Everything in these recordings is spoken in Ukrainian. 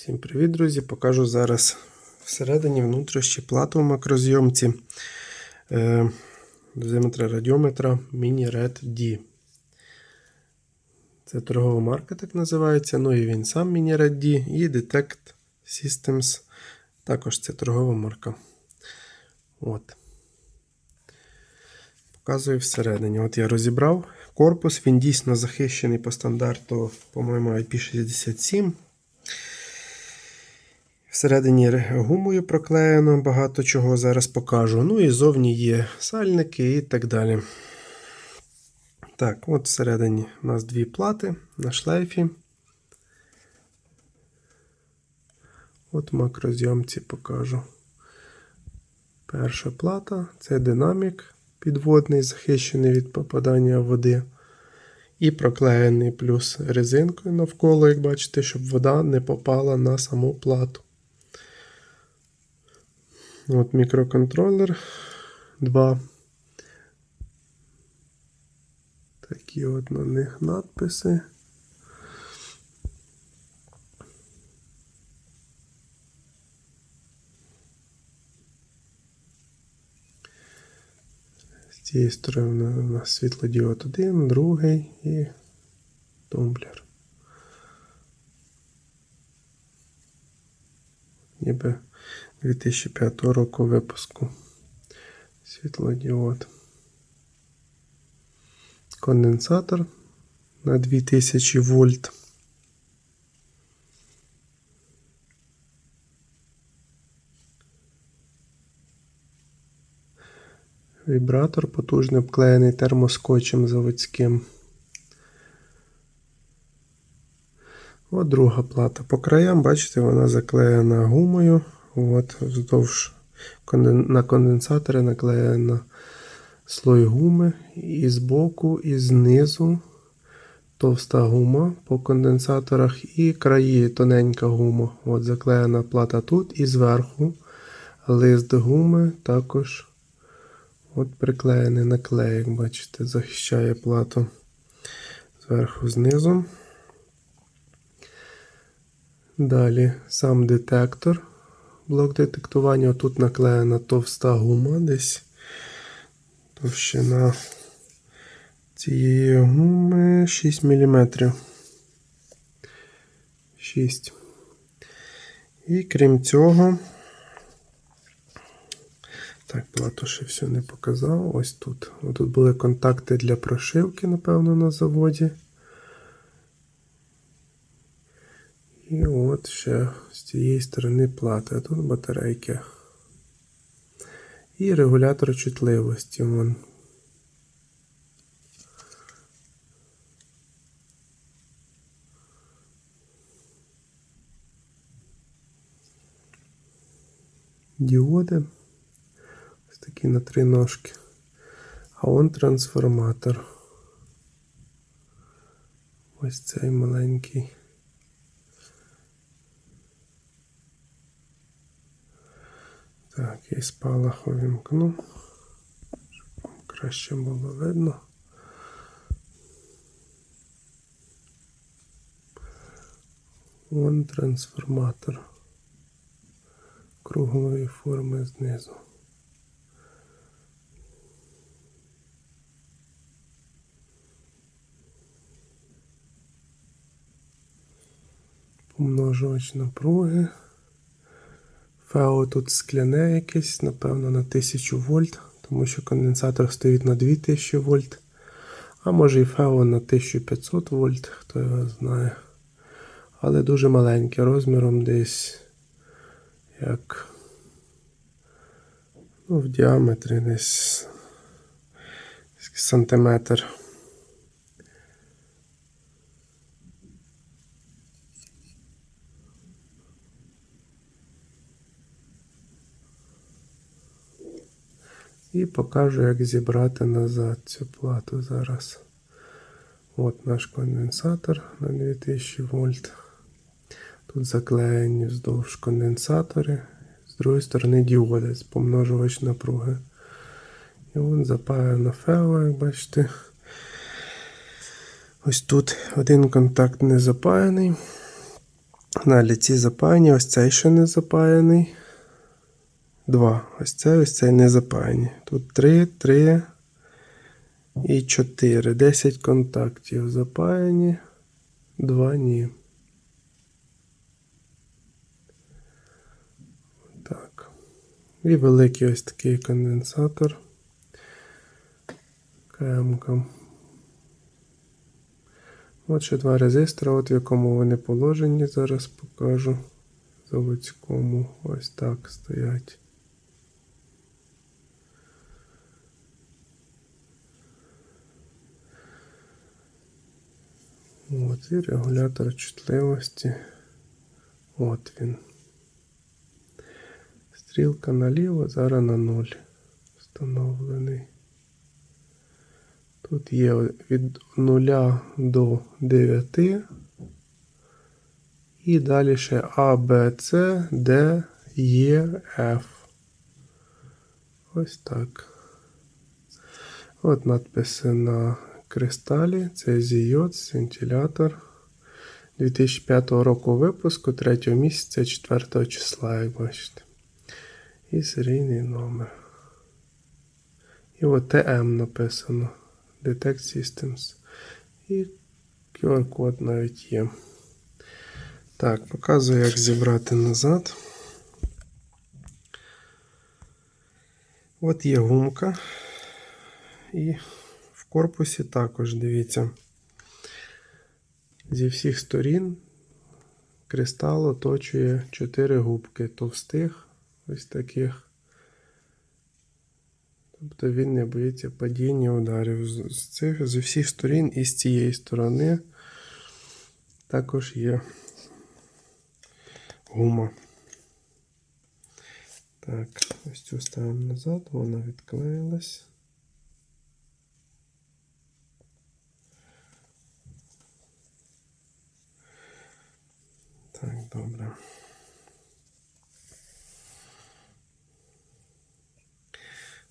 Всім привіт, друзі! Покажу зараз всередині внутрішній плату в макрозйомці е, дозиметра радіометра Mini Red D. Це торгова марка, так називається. Ну і він сам Mini Red D і Detect Systems. Також це торгова марка. От. Показую всередині. От я розібрав корпус, він дійсно захищений по стандарту, по-моєму, IP67. Всередині гумою проклеєно, багато чого зараз покажу. Ну і зовні є сальники і так далі. Так, от всередині у нас дві плати на шлейфі. От макрозйомці покажу. Перша плата це динамік підводний, захищений від попадання води. І проклеєний плюс резинкою навколо, як бачите, щоб вода не попала на саму плату. От мікроконтролер. Два. Такі от на них надписи. З цієї сторони у нас світлодіод один, другий і тумблер. Ніби 2005 року випуску. Світлодіод. Конденсатор на 2000 вольт. Вібратор потужний обклеєний термоскотчем заводським. От друга плата. По краям, бачите, вона заклеєна гумою. От, вздовж на конденсатори наклеєна слой гуми і збоку, і знизу товста гума по конденсаторах, і краї тоненька гума. От заклеєна плата тут і зверху лист гуми також от приклеєний наклеєк, бачите, захищає плату зверху знизу. Далі сам детектор блок детектування. Тут наклеєна товста гума десь. Товщина цієї гуми 6 мм. 6. І крім цього, так, плату ще все не показав. Ось тут. Тут були контакти для прошивки, напевно, на заводі. І от ще з цієї сторони плата. А тут батарейки. І регулятор чутливості. Вон. Діоди. Ось такі на три ножки. А он трансформатор. Ось цей маленький. Так, я спалах увімкну, щоб краще було видно. Вон трансформатор круглої форми знизу. Помножувач напруги. Фео тут скляне якесь, напевно, на 1000 вольт, тому що конденсатор стоїть на 2000 вольт. А може і фео на 1500 вольт, хто його знає. Але дуже маленьке розміром десь як ну, в діаметрі десь сантиметр. І покажу, як зібрати назад цю плату зараз. От наш конденсатор на 2000 вольт. Тут заклеєні вздовж конденсатори. З другої сторони діоди помножувач напруги. І вон запаяно фео, як бачите. Ось тут один контакт не запаяний. Далі ці запаяні, ось цей ще не запаяний. Два. Ось цей, ось цей не запаяні. Тут три, три і чотири. Десять контактів запаяні. Два ні. Так. І великий ось такий конденсатор. КМК. От ще два резистора, от в якому вони положені, зараз покажу. Заводському. Ось так стоять. От і регулятор чутливості. От він. Стрілка наліво, зараз на 0 встановлений. Тут є від 0 до 9. І далі ще А, Б, С, Д, Е, Ф. Ось так. От надписи на кристалі. Це Зійоц, вентилятор. 2005 року випуску, 3 місяця, 4 числа, як бачите. І серійний номер. І от ТМ написано. Detect Systems. І QR-код навіть є. Так, показую, як зібрати назад. От є гумка. І корпусі також дивіться. Зі всіх сторін кристал оточує 4 губки товстих, ось таких. Тобто він не боїться падіння ударів з, цих, з усіх сторін і з цієї сторони також є гума. Так, ось цю ставимо назад, вона відклеїлась. Так, добре.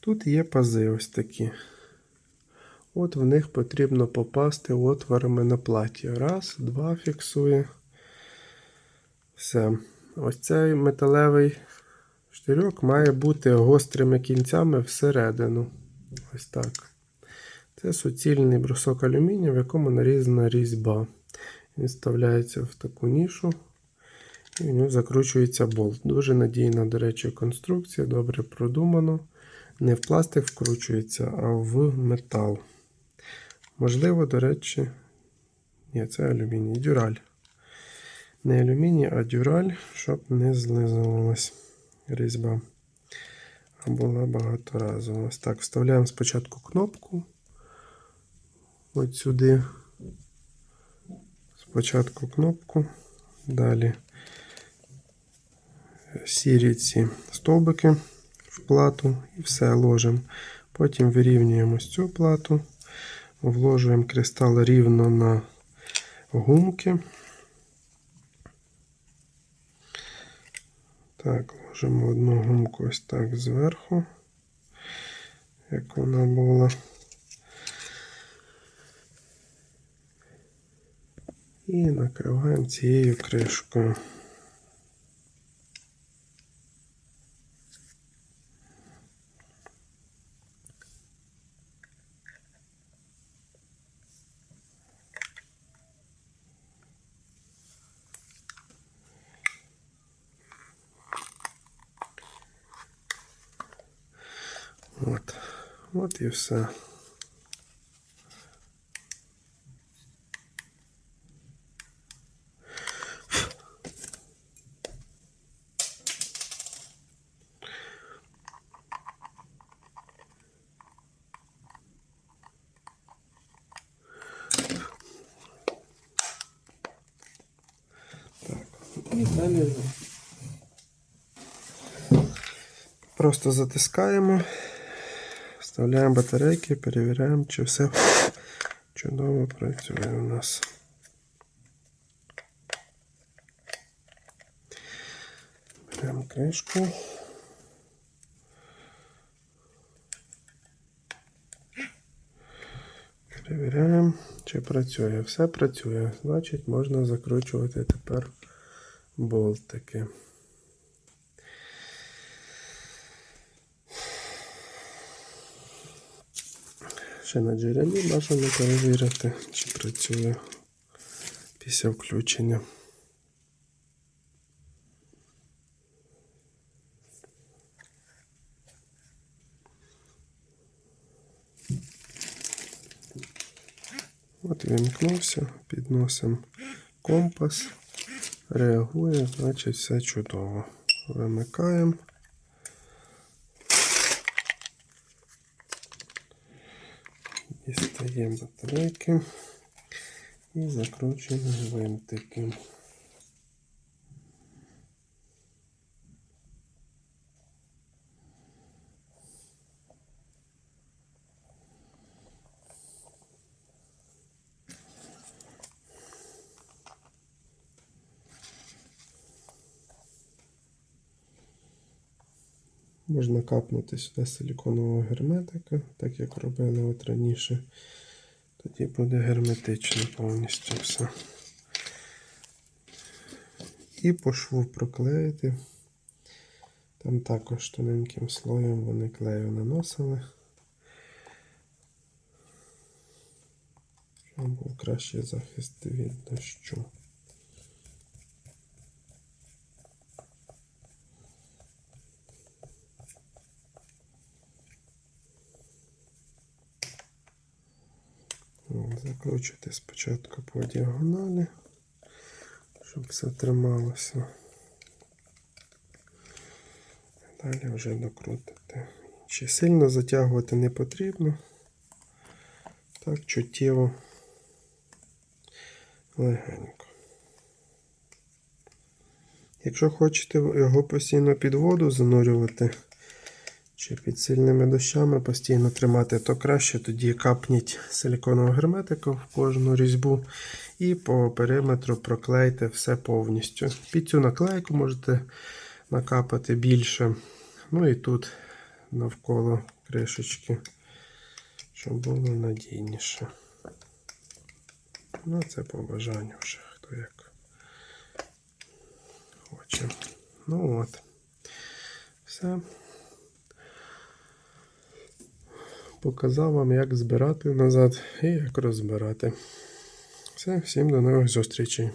Тут є пази ось такі. От в них потрібно попасти отворами на платі. Раз, два фіксує. Все. Ось цей металевий штирьок має бути гострими кінцями всередину. Ось так. Це суцільний брусок алюмінію, в якому нарізана різьба. Він вставляється в таку нішу. І в нього закручується болт. Дуже надійна, до речі, конструкція, добре продумано. Не в пластик вкручується, а в метал. Можливо, до речі, ні, це алюміній, дюраль. Не алюміній, а дюраль, щоб не злизувалась різьба. А була багаторазова. Ось так, вставляємо спочатку кнопку. От сюди. Спочатку кнопку. Далі сірі ці стовбики в плату і все ложимо. Потім вирівнюємо цю плату, вложуємо кристал рівно на гумки. Так, ложимо одну гумку ось так зверху, як вона була. І накриваємо цією кришкою. От. От і все. Далі просто затискаємо. Вставляємо батарейки, перевіряємо, чи все чудово працює у нас. Беремо кришку. Перевіряємо, чи працює. Все працює. Значить, можна закручувати тепер болтики. Ще на джерелі бажано перевірити, чи працює після включення. От вімкнувся, підносимо компас, реагує, значить все чудово. Вимикаємо. Дістаємо батарейки і закручуємо гвинтики. Можна капнути сюди силіконового герметика, так як робили от раніше. Тоді буде герметично повністю все. І по шву проклеїти. Там також тоненьким слоєм вони клею наносили. Щоб був кращий захист від дощу. Закручуйте спочатку по діагоналі, щоб все трималося. Далі вже докрутите. Чи сильно затягувати не потрібно. Так, чуттєво, легенько. Якщо хочете його постійно під воду занурювати, чи під сильними дощами постійно тримати, то краще тоді капніть силіконового герметика в кожну різьбу і по периметру проклейте все повністю. Під цю наклейку можете накапати більше. Ну і тут навколо кришечки, щоб було надійніше. Ну, це по бажанню вже хто як хоче. Ну от. Все. Показав вам, як збирати назад і як розбирати. Все, всім до нових зустрічей.